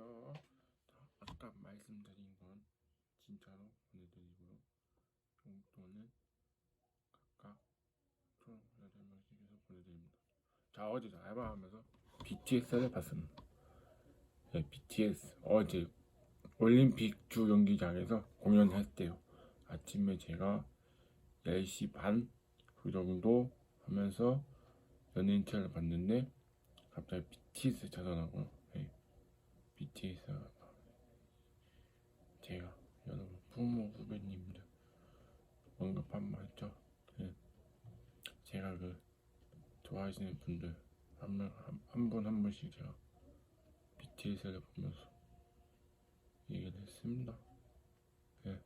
안녕하세요. 아까 말씀드린 건 진짜로 보내드리고요. 용돈은 각각 총 8명씩에서 보내드립니다. 자, 어제 알바하면서 BTS를 봤습니다. 네, BTS 어제 올림픽 주 경기장에서 공연했대요. 아침에 제가 10시 반 그 정도 하면서 연예인 체를 봤는데 갑자기 BTS 찾아나고 네. BTS가 제가 여러분 부모 후배님들 언급한 말 있죠? 네. 제가 그 좋아하시는 분들 한분한 분씩 제가 BTS를 보면서 얘기를 했습니다. 예.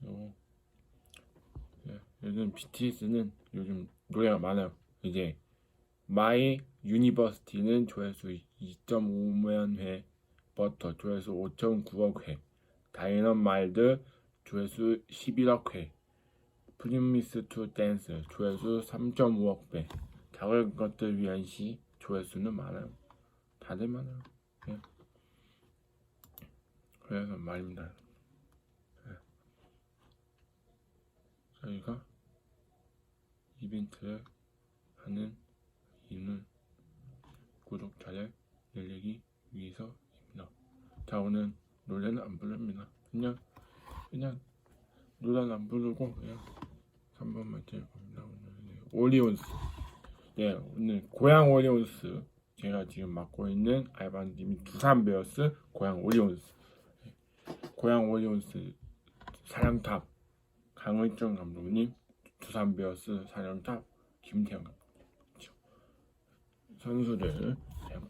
그리고 예. 요즘 BTS는 요즘 노래가 많아요. 이제 마이 유니버시티는 조회수 2.5만 회, 버터 조회수 5.9억 회, 다이너마일드 조회수 11억 회, 프리미스 투 댄스 조회수 3.5억 배, 작은 것들 위한 시 조회수는 많아요. 다들 많아요. 예. 그래서 말입니다. 예. 저희가 이벤트를 하는 이유는 구독자를 늘리기 위해서입니다. 자 오늘 노래는 안 부릅니다. 그냥 그냥 노래는 안 부르고 그냥 3번만 될 겁니다. 오늘 오리온스 네 오늘 고향 오리온스 제가 지금 맡고 있는 알바님이 두산 베어스 고향 오리온스 네, 고향 오리온스 사령탑 강의정 감독님 두산 베어스 사령탑 김태형 감독 선수들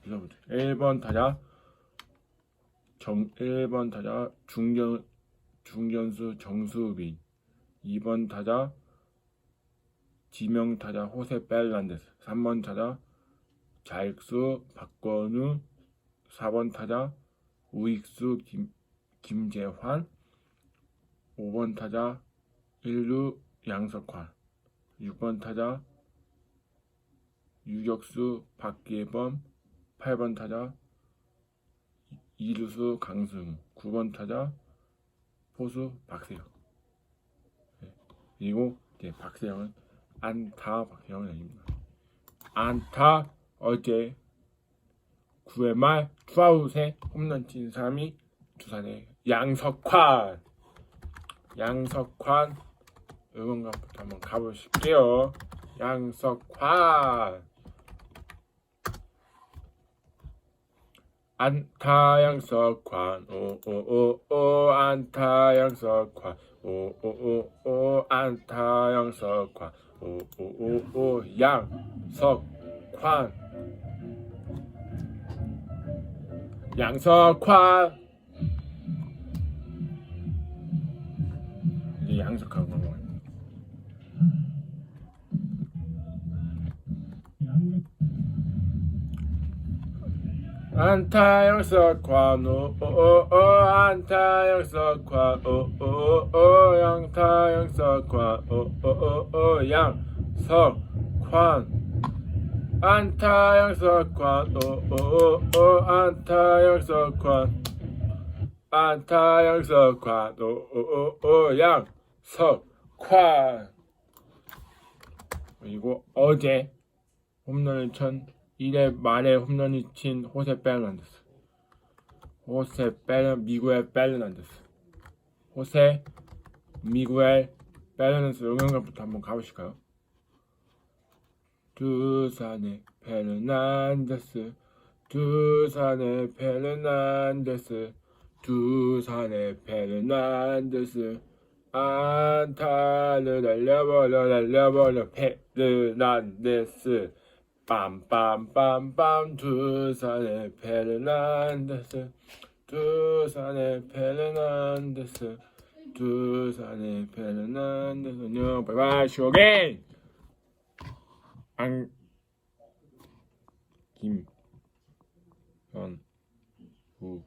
불러보세요. 1번 타자 정 1번 타자 중견 중견수 정수빈. 2번 타자 지명 타자 호세 벨란데스. 3번 타자 좌익수 박건우. 4번 타자 우익수 김, 김재환. 5번 타자 1루 양석환. 6번 타자 유격수 박계범 8번 타자 이루수 강승우 9번 타자 포수 박세영 네. 그리고 이제 박세영은 안타 박세영은 아닙니다. 안타 어제 9회 말 투아웃에 홈런 친 사람이 두산의 양석환. 양석환 응원가부터 한번 가보실게요. 양석환 안타 양석환 오오오오 안타 양석환 오오오오 안타 양석환 오오오오 양석환. 양석환. 이제 양석환 안타 양석환 오오오 안타 양석환 오오오 양타 양석환 오오오 양석환 안타 양석환 오오오 안타 양석환 안타 양석환 오오오 양석환 그리고 어제 홈런을 천 1회 말에 홈런을 친 호세 베르난데스. 호세 베르 미구엘 베르난데스. 호세 미구엘 베르난데스 응원가부터 한번 가보실까요? 두산의 베르난데스 두산의 베르난데스 두산의 베르난데스. 안타를 날려버려 날려버려 베르난데스 빰빰빰빰 두산의 페르난데스 두산의 페르난데스 두산의 페르난데스. 안녕 바이바이 쇼게인! 안 김 현 우